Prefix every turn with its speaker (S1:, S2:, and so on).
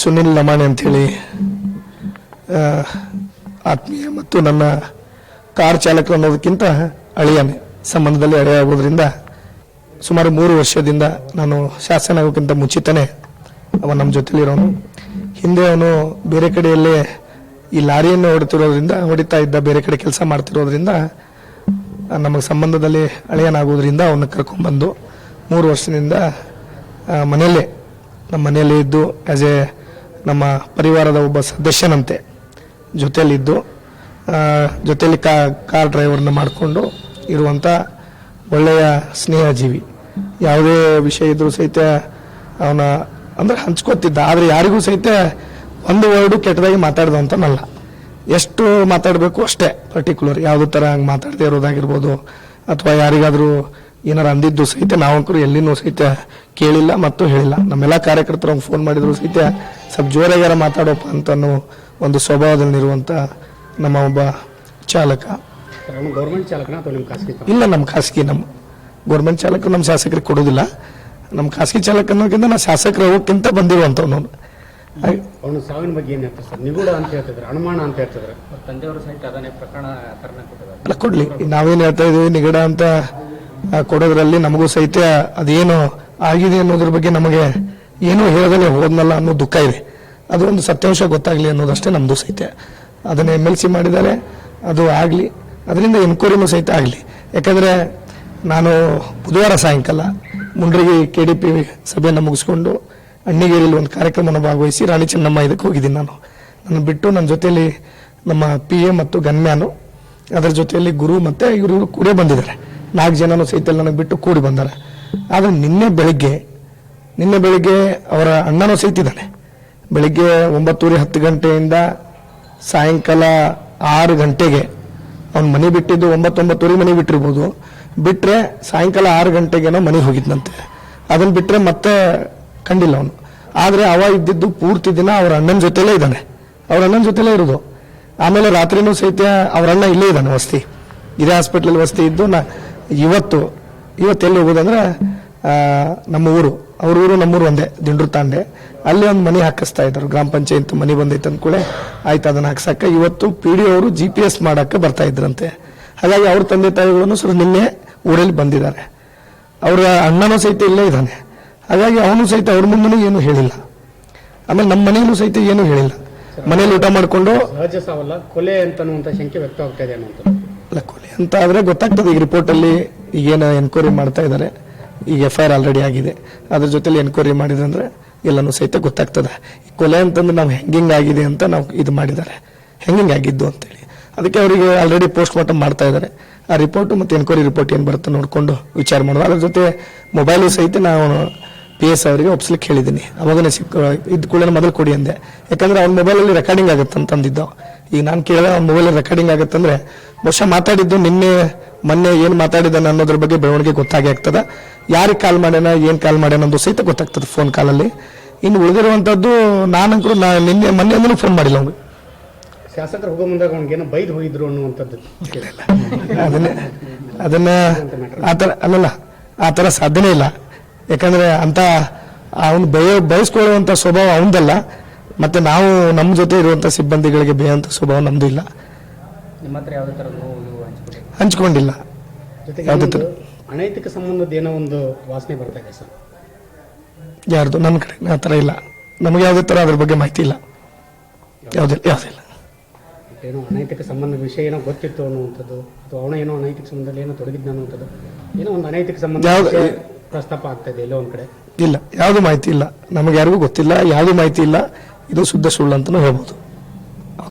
S1: ಸುನಿಲ್ ಲಮಾಣಿ ಅಂಥೇಳಿ ಆತ್ಮೀಯ ಮತ್ತು ನನ್ನ ಕಾರ್ ಚಾಲಕ ಅನ್ನೋದಕ್ಕಿಂತ ಅಳಿಯಾನೆ ಸಂಬಂಧದಲ್ಲಿ ಅಳಿಯ ಆಗೋದ್ರಿಂದ ಸುಮಾರು ಮೂರು ವರ್ಷದಿಂದ ನಾನು ಶಾಸನ ಆಗೋಕ್ಕಿಂತ ಮುಂಚಿತನೇ ಅವ ನಮ್ಮ ಜೊತೆಲಿರೋನು. ಹಿಂದೆ ಅವನು ಬೇರೆ ಕಡೆಯಲ್ಲೇ ಈ ಲಾರಿಯನ್ನು ಹೊಡಿತಿರೋದ್ರಿಂದ, ಹೊಡಿತಾ ಇದ್ದ ಬೇರೆ ಕಡೆ ಕೆಲಸ ಮಾಡ್ತಿರೋದ್ರಿಂದ, ನಮಗೆ ಸಂಬಂಧದಲ್ಲಿ ಅಳಿಯನಾಗೋದ್ರಿಂದ ಅವನ್ನ ಕರ್ಕೊಂಡ್ಬಂದು ಮೂರು ವರ್ಷದಿಂದ ಮನೆಯಲ್ಲೇ, ನಮ್ಮ ಮನೆಯಲ್ಲೇ ಇದ್ದು ಆ್ಯಸ್ ಎ ನಮ್ಮ ಪರಿವಾರದ ಒಬ್ಬ ಸದಸ್ಯನಂತೆ ಜೊತೆಯಲ್ಲಿದ್ದು ಜೊತೆಯಲ್ಲಿ ಕಾ, ಕಾರ್ ಡ್ರೈವರ್ನ ಮಾಡಿಕೊಂಡು ಇರುವಂಥ ಒಳ್ಳೆಯ ಸ್ನೇಹಜೀವಿ. ಯಾವುದೇ ವಿಷಯ ಇದ್ದರೂ ಸಹಿತ ಅವನ ಅಂದರೆ ಹಂಚ್ಕೋತಿದ್ದ. ಆದರೆ ಯಾರಿಗೂ ಸಹಿತ ಒಂದು ವರ್ಡು ಕೆಟ್ಟದಾಗಿ ಮಾತಾಡ್ದಂತನಲ್ಲ. ಎಷ್ಟು ಮಾತಾಡಬೇಕು ಅಷ್ಟೇ ಪರ್ಟಿಕ್ಯುಲರ್ ಯಾವುದೇ ಥರ ಹಂಗೆ ಮಾತಾಡದೇ ಇರೋದಾಗಿರ್ಬೋದು, ಅಥವಾ ಯಾರಿಗಾದರೂ ಏನಾರು ಅಂದಿದ್ದು ಸಹಿತ ನಾವಂಕರು ಎಲ್ಲಿನೂ ಸಹಿತ ಕೇಳಿಲ್ಲ ಮತ್ತು ಹೇಳಿಲ್ಲ. ನಮ್ಮೆಲ್ಲ ಕಾರ್ಯಕರ್ತರು ಅವ್ನು ಫೋನ್ ಮಾಡಿದ್ರು ಸಹಿತ ಸ್ವಲ್ಪ ಜೋರಾಗ್ಯಾರ ಮಾತಾಡೋಪ್ಪ ಅಂತ ಅನ್ನೋ ಒಂದು ಸ್ವಭಾವದಲ್ಲಿರುವಂಥ ನಮ್ಮ ಒಬ್ಬ ಚಾಲಕ.
S2: ಗೌರ್ಮೆಂಟ್ ಚಾಲಕನ ಅಥವಾ ನಿಮ್ಮ ಖಾಸಗಿ ಚಾಲಕ?
S1: ಇಲ್ಲ ನಮ್ಮ ಖಾಸಗಿ ನಮ್ಮ ಗೌರ್ಮೆಂಟ್ ಚಾಲಕ ನಮ್ಮ ಶಾಸಕರಿಗೆ ಕೊಡೋದಿಲ್ಲ. ನಮ್ಮ ಖಾಸಗಿ ಚಾಲಕ ಅನ್ನೋಕ್ಕಿಂತ ನಾ ಶಾಸಕರು ಹೋಗೋಕ್ಕಿಂತ ಬಂದಿರುವಂಥವ್ನು ಅವನು.
S2: ಅವನು ಸಾವಿನ ಬಗ್ಗೆ ಏನು ಹೇಳ್ತಾರೆ ಸರ್? ನಿಗೂಢ ಅಂತ ಹೇಳ್ತಿದ್ರು ಅನುಮಾನ ಅಂತ ಹೇಳ್ತಿದ್ರು.
S3: ತಂದೆಯವರು ಸಹಿತ ಅದನ್ನೇ ಪ್ರಕರಣ ಥರನೇ ಕೊಟ್ಟಿದ್ದಾರೆ.
S1: ಅಲ್ಲ ಕೊಡ್ಲಿ. ನಾವೇನು ಹೇಳ್ತಾ ಇದೀವಿ ನಿಗಡ ಅಂತ ಆ, ಕೊಡೋದ್ರಲ್ಲಿ ನಮಗೂ ಸಹಿತ ಅದೇನು ಆಗಿದೆ ಅನ್ನೋದ್ರ ಬಗ್ಗೆ ನಮಗೆ ಏನೂ ಹೇಳದಲ್ಲೇ ಹೋದ್ನಲ್ಲ ಅನ್ನೋ ದುಃಖ ಇದೆ. ಅದು ಒಂದು ಸತ್ಯಾಂಶ ಗೊತ್ತಾಗ್ಲಿ ಅನ್ನೋದಷ್ಟೇ ನಮ್ಮದು ಸಹಿತ. ಅದನ್ನ ಎಂ ಎಲ್ ಸಿ ಮಾಡಿದ್ದಾರೆ, ಅದು ಆಗಲಿ, ಅದರಿಂದ ಎನ್ಕ್ವೈರಿನೂ ಸಹಿತ ಆಗಲಿ. ಯಾಕಂದ್ರೆ ನಾನು ಬುಧವಾರ ಸಾಯಂಕಾಲ ಮುಂಡ್ರಿಗಿ ಕೆ ಡಿ ಪಿ ಸಭೆಯನ್ನು ಮುಗಿಸ್ಕೊಂಡು ಅಣ್ಣಿಗೇರಿಯಲ್ಲಿ ಒಂದು ಕಾರ್ಯಕ್ರಮವನ್ನು ಭಾಗವಹಿಸಿ ರಾಣಿ ಚೆನ್ನಮ್ಮ ಇದಕ್ಕೆ ಹೋಗಿದ್ದೀನಿ ನಾನು. ನನ್ನ ಬಿಟ್ಟು ನನ್ನ ಜೊತೆಯಲ್ಲಿ ನಮ್ಮ ಪಿ ಎ ಮತ್ತು ಗನ್ಮ್ಯಾನು ಅದರ ಜೊತೆಯಲ್ಲಿ ಗುರು ಮತ್ತೆ ಇವರು ಕೂಡೇ ಬಂದಿದ್ದಾರೆ. ನಾಲ್ಕು ಜನನೂ ಸಹಿತ ನನಗೆ ಬಿಟ್ಟು ಕೂಡಿ ಬಂದಾರೆ. ಆದರೆ ನಿನ್ನೆ ಬೆಳಿಗ್ಗೆ ನಿನ್ನೆ ಬೆಳಿಗ್ಗೆ ಅವರ ಅಣ್ಣನೂ ಸಹಿತ ಬೆಳಗ್ಗೆ ಬೆಳಿಗ್ಗೆ ಒಂಬತ್ತೂವರೆ ಹತ್ತು ಗಂಟೆಯಿಂದ ಸಾಯಂಕಾಲ ಆರು ಗಂಟೆಗೆ ಅವ್ನು ಮನೆ ಬಿಟ್ಟಿದ್ದು ಒಂಬತ್ತೊಂಬತ್ತುವರೆಗೆ ಮನೆ ಬಿಟ್ಟಿರ್ಬೋದು. ಬಿಟ್ಟರೆ ಸಾಯಂಕಾಲ ಆರು ಗಂಟೆಗೇನೋ ಮನೆಗೆ ಹೋಗಿದ್ನಂತೆ. ಅದನ್ನು ಬಿಟ್ಟರೆ ಮತ್ತೆ ಕಂಡಿಲ್ಲ ಅವನು. ಆದರೆ ಅವ ಇದ್ದಿದ್ದು ಪೂರ್ತಿ ದಿನ ಅವ್ರ ಅಣ್ಣನ ಜೊತೆಲೇ ಇದ್ದಾನೆ. ಅವ್ರ ಅಣ್ಣನ ಜೊತೆಲೇ ಇರೋದು. ಆಮೇಲೆ ರಾತ್ರಿನೂ ಸಹಿತ ಅವ್ರ ಅಣ್ಣ ಇಲ್ಲೇ ಇದ್ದಾನೆ ವಸ್ತಿ. ಇದೇ ಹಾಸ್ಪಿಟ್ಲಲ್ಲಿ ವಸ್ತಿ ಇದ್ದು ನಾ ಇವತ್ತು ಇವತ್ತು ಎಲ್ಲಿ ಹೋಗೋದಂದ್ರೆ ನಮ್ಮ ಊರು. ಅವ್ರ ಊರು ನಮ್ಮೂರು ಒಂದೇ ದಿಂಡ್ರು ತಾಂಡೆ. ಅಲ್ಲಿ ಒಂದು ಮನೆ ಹಾಕಿಸ್ತಾ ಇದ್ರು. ಗ್ರಾಮ ಪಂಚಾಯತ್ ಮನೆ ಬಂದೈತೆ ಅಂದ್ಕೂಳೆ ಆಯ್ತು ಅದನ್ನ ಹಾಕ್ಸಕ್ಕ. ಇವತ್ತು ಪಿ ಡಿ ಅವರು ಜಿ ಪಿ ಎಸ್ ಮಾಡಕ್ಕೆ ಬರ್ತಾ ಇದ್ರಂತೆ. ಹಾಗಾಗಿ ಅವ್ರ ತಂದೆ ತಾಯಿಗಳನ್ನು ಸರ್ ನಿನ್ನೆ ಊರಲ್ಲಿ ಬಂದಿದ್ದಾರೆ. ಅವರ ಅಣ್ಣನೂ ಸಹಿತ ಇಲ್ಲೇ ಇದ್ದಾನೆ. ಹಾಗಾಗಿ ಅವನು ಸಹಿತ ಅವ್ರ ಮುಂದೂ ಏನು ಹೇಳಿಲ್ಲ. ಆಮೇಲೆ ನಮ್ಮ ಮನೆಯಲ್ಲೂ ಸಹಿತ ಏನು ಹೇಳಿಲ್ಲ. ಮನೇಲಿ ಊಟ ಮಾಡಿಕೊಂಡು
S2: ಕೊಲೆ ಅಂತ ಶಂಕೆ ವ್ಯಕ್ತವಾಗ್ತಾ ಇದೆ ಅನ್ನುವಂಥದ್ದು.
S1: ಅಲ್ಲ ಕೊಲೆ ಅಂತ ಆದ್ರೆ ಗೊತ್ತಾಗ್ತದೆ ಈಗ ರಿಪೋರ್ಟ್ ಅಲ್ಲಿ. ಈಗೇನು ಎನ್ಕ್ವೈರಿ ಮಾಡ್ತಾ ಇದ್ದಾರೆ. ಈಗ ಎಫ್ ಐ ಆರ್ ಆಲ್ರೆಡಿ ಆಗಿದೆ. ಅದ್ರ ಜೊತೆಲಿ ಎನ್ಕ್ವೈರಿ ಮಾಡಿದ್ರೆ ಎಲ್ಲನೂ ಸಹಿತ ಗೊತ್ತಾಗ್ತದೆ. ಕೊಲೆ ಅಂತಂದ್ರೆ ನಾವು ಹೆಂಗಿಂಗ್ ಆಗಿದೆ ಅಂತ ನಾವು ಇದು ಮಾಡಿದ್ದಾರೆ. ಹೆಂಗಿಂಗ್ ಆಗಿದ್ದು ಅಂತೇಳಿ. ಅದಕ್ಕೆ ಅವರಿಗೆ ಆಲ್ರೆಡಿ ಪೋಸ್ಟ್ ಮಾರ್ಟಮ್ ಮಾಡ್ತಾ ಇದ್ದಾರೆ. ಆ ರಿಪೋರ್ಟ್ ಮತ್ತೆ ಎನ್ಕ್ವೈರಿ ರಿಪೋರ್ಟ್ ಏನು ಬರುತ್ತೆ ನೋಡಿಕೊಂಡು ವಿಚಾರ ಮಾಡೋದು ಅದ್ರ ಜೊತೆ ಮೊಬೈಲು ಸಹಿತ ನಾವು ಪಿ ಎಸ್ ಅವರಿಗೆ ಒಪ್ಸ್ಲಿಕ್ಕೆ ಹೇಳಿದ್ದೀನಿ. ಅವಾಗನೇ ಸಿಕ್ಕ ಇದ್ ಕೂಡ ಮೊದಲು ಕೊಡಿ ಅಂದೆ. ಯಾಕಂದ್ರೆ ಅವ್ನ ಮೊಬೈಲಲ್ಲಿ ರೆಕಾರ್ಡಿಂಗ್ ಆಗುತ್ತೆ ಈಗ ನಾನು ಕೇಳಿದೆ ಅವ್ನ ಮೊಬೈಲಲ್ಲಿ ರೆಕಾರ್ಡಿಂಗ್ ಆಗುತ್ತಂದ್ರೆ ಬಹುಶಃ ಮಾತಾಡಿದ್ದು ನಿನ್ನೆ ಮೊನ್ನೆ ಏನು ಮಾತಾಡಿದಾನೆ ಅನ್ನೋದ್ರ ಬಗ್ಗೆ ಬೆಳವಣಿಗೆ ಗೊತ್ತಾಗಿ ಆಗ್ತದೆ. ಯಾರಿಗೆ ಕಾಲ್ ಮಾಡ್ಯಾನ ಏನು ಕಾಲ್ ಮಾಡ್ಯಾನ ಅನ್ನೋದು ಸಹಿತ ಗೊತ್ತಾಗ್ತದೆ ಫೋನ್ ಕಾಲಲ್ಲಿ. ಇನ್ನು ಉಳಿದಿರುವಂಥದ್ದು ನಾನಂಕರು ನಾ ನಿನ್ನೆ ಮೊನ್ನೆ ಅಂದ್ರೂ ಫೋನ್ ಮಾಡಿಲ್ಲ ಅವ್ನಿಗೆ.
S2: ಶಾಸಕರು ಹೋಗೋ ಮುಂದಾಗ ಅವ್ನಿಗೇನೋ ಬೈದು ಹೋಗಿದ್ರು ಅನ್ನುವಂಥದ್ದು.
S1: ಅದನ್ನ ಅದನ್ನ ಆ ಥರ ಅಲ್ಲಲ್ಲ ಆ ಥರ ಸಾಧ್ಯನೇ ಇಲ್ಲ. ಯಾಕಂದ್ರೆ ಅಂತ ಅವನು ಬಯ ಬಯಸ್ಕೊಳ್ಳುವಂಥ ಸ್ವಭಾವ ಅವನದಲ್ಲ. ಮತ್ತೆ ನಾವು ನಮ್ಮ ಜೊತೆ ಇರುವಂಥ ಸಿಬ್ಬಂದಿಗಳಿಗೆ ಬೇಯಂಥ ಸ್ವಭಾವ ನಮ್ದು ಇಲ್ಲ
S3: ನಿಮ್ಮ ಹತ್ರ ಯಾವುದೇ ಥರ ನೋವು
S1: ಹಂಚ್ಕೊಂಡಿಲ್ಲ.
S2: ಜೊತೆಗೆ
S1: ಯಾವ್ದು
S2: ಅನೈತಿಕ ಸಂಬಂಧದ ಏನೋ ಒಂದು ವಾಸನೆ ಬರ್ತಾ ಇದೆ ಸರ್.
S1: ಯಾರ್ದು? ನನ್ನ ಕಡೆ. ಆ ಥರ ಇಲ್ಲ. ನಮಗೆ ಯಾವುದೇ ಥರ ಅದ್ರ ಬಗ್ಗೆ ಮಾಹಿತಿ ಇಲ್ಲ. ಯಾವುದಿಲ್ಲ ಯಾವುದಿಲ್ಲ
S2: ಏನೋ ಅನೈತಿಕ ಸಂಬಂಧ ವಿಷಯ ಏನೋ ಗೊತ್ತಿತ್ತು ಅನ್ನುವಂಥದ್ದು ಅಥವಾ ಅವನ ಏನೋ ಅನೈತಿಕ ಸಂಬಂಧದಲ್ಲಿ ಏನೋ ತೊಡಗಿದ್ದ ಅನ್ನುವಂಥದ್ದು ಏನೋ ಒಂದು ಅನೈತಿಕ ಸಂಬಂಧ
S1: ಯಾವ್ದು-
S2: ವಿಷಯ ಪ್ರಸ್ತಾಪ ಆಗ್ತಾ ಇದೆ ಎಲ್ಲೋ ಒಂದ್ ಕಡೆ.
S1: ಇಲ್ಲ. ಯಾವುದು ಮಾಹಿತಿ ಇಲ್ಲ. ನಮಗೆ ಯಾರಿಗೂ ಗೊತ್ತಿಲ್ಲ. ಯಾವುದು ಮಾಹಿತಿ ಇಲ್ಲ. ಇದು ಶುದ್ಧ ಸುಳ್ಳು ಅಂತಲೂ ಹೇಳ್ಬೋದು.